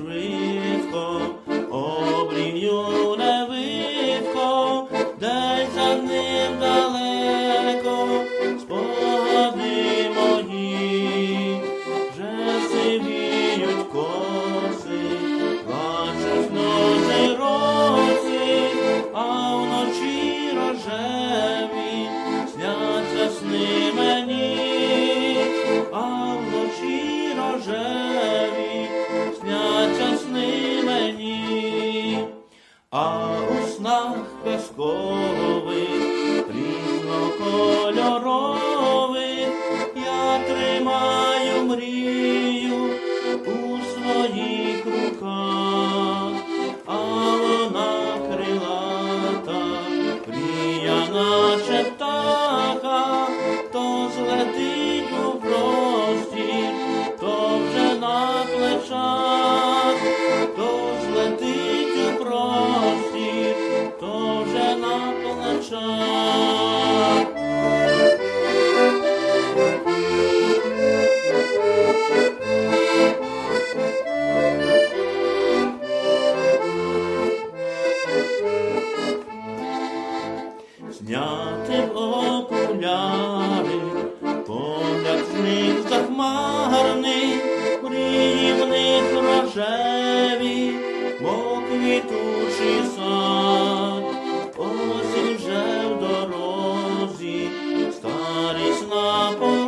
швидко, обрію невидко, десь за ним далеко, казкових, різнокольорових Зняти в окуляри, погляд з них захмарний, рівних рожеві, мов квітучий сад, осінь вже в дорозі, старість на полі.